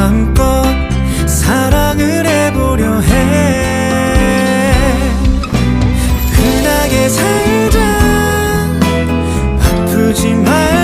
마음껏 사랑을 해보려 해. 흔하게 살자. 아프지 말.